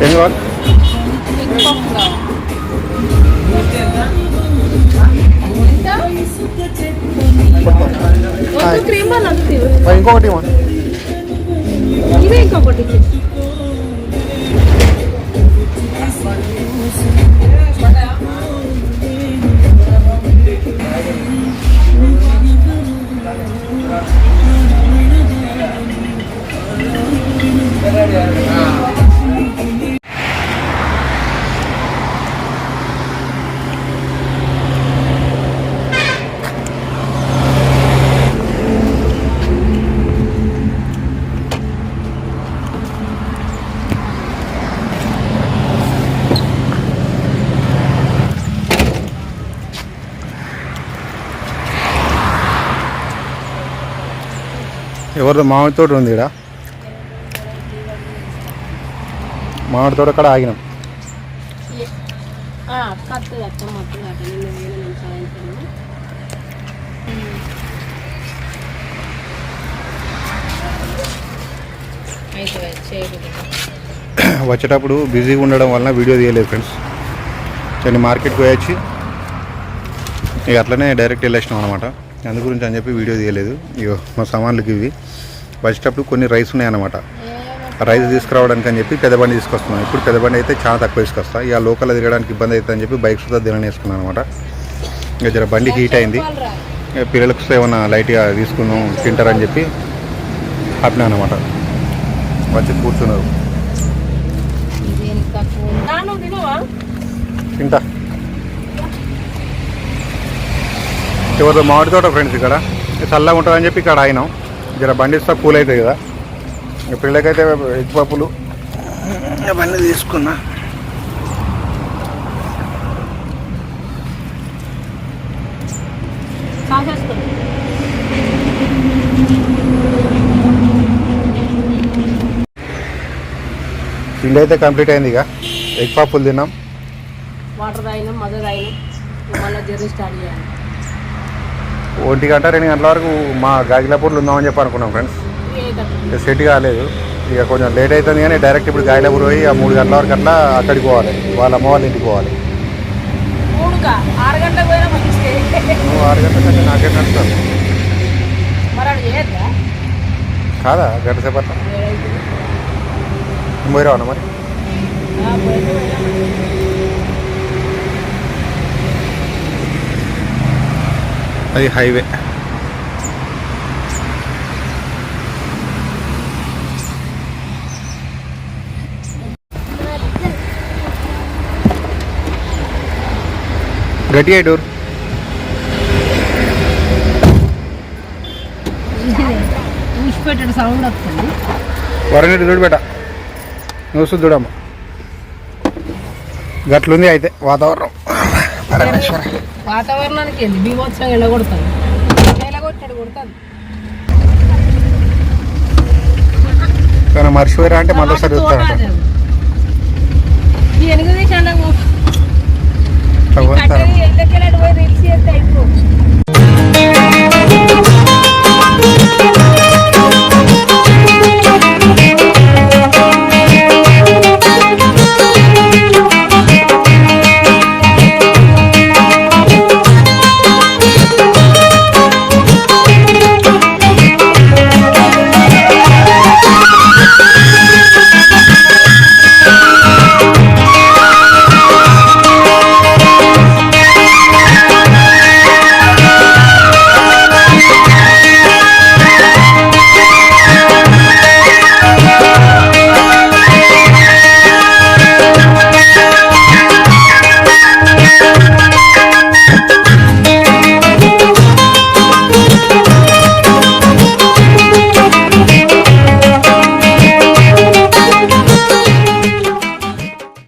ఏం కావాలి క్రీమ్ అని వస్తుంది ఆ, ఇంకొకటి ఇవ్వ. ఇదే ఇంకొకటి ఎవరిదో మామిడి తోట ఉంది ఇక్కడ మామిడి తోట అక్కడ ఆగినాం. వచ్చేటప్పుడు బిజీగా ఉండడం వలన వీడియో తీయలేదు ఫ్రెండ్స్. నేను మార్కెట్కి పోయొచ్చి ఇక అట్లనే డైరెక్ట్ వెళ్ళేసినాం అనమాట అందు గురించి అని చెప్పి వీడియో తీయలేదు. ఇగో మా సామాన్లకి ఇవి. వచ్చేటప్పుడు కొన్ని రైస్ ఉన్నాయన్నమాట. రైస్ తీసుకురావడానికి అని చెప్పి పెద్ద బండి తీసుకొస్తున్నాం. ఇప్పుడు పెద్ద బండి అయితే చాలా తక్కువ తీసుకొస్తా. ఇక లోకల్ తిరగడానికి ఇబ్బంది అవుతుంది అని చెప్పి బైక్ సుద్ధా దినని వేసుకున్నాను అనమాట ఇక జర బండి హీట్ అయింది. ఇక పిల్లలకు ఏమన్నా లైట్గా తీసుకుందాం తింటారని చెప్పి ఆపినా అనమాట వచ్చి కూర్చున్నారు. తింటా. ఎవరిదో మామిడి తోట ఫ్రెండ్స్ ఇక్కడ. చల్లగా ఉంటుందని చెప్పి ఇక్కడ ఆగినాం. జర బండి ఇస్తా కూల్ అవుతుంది కదా. ఇక పిల్లలకైతే ఎగ్ పప్పులు. బండి తీసుకున్నా. పిండి అయితే కంప్లీట్ అయింది ఇక. ఎగ్ పప్పులు తిన్నాం. వాటర్ తాగినాం మజ తాగినాం. మళ్ళీ జర్నీ స్టార్ట్ చేయాలి. ఒంటి గంట రెండు గంటల వరకు మా గాగిలాపూర్లో ఉందామని చెప్పి అనుకున్నాం ఫ్రెండ్స్ సెట్ కాలేదు. ఇక కొంచెం లేట్ అవుతుంది కానీ డైరెక్ట్ ఇప్పుడు గాగిలాపూర్ పోయి ఆ మూడు గంటల వరకు అట్లా అక్కడికి పోవాలి. వాళ్ళ అమ్మ వాళ్ళ ఇంటికి పోవాలి. ఆరు గంటల కంటే నాకే నడుస్తాను కాదా? గంట సేపు అట్లా. ఏడైతుంది. నువ్వు పోయి రావనా మరి? అది హైవే. గట్టి డోర్ ఊసిపెట్టాడు సౌండ్ వస్తుంది. వరంగడి చూడబెట్ట నువ్వు చూడమ్మ. గట్లుంది అయితే వాతావరణం. వాతావరణానికి కొడుతుంది కానీ మర్చిపోయారా అంటే మళ్ళీ ఒకసారి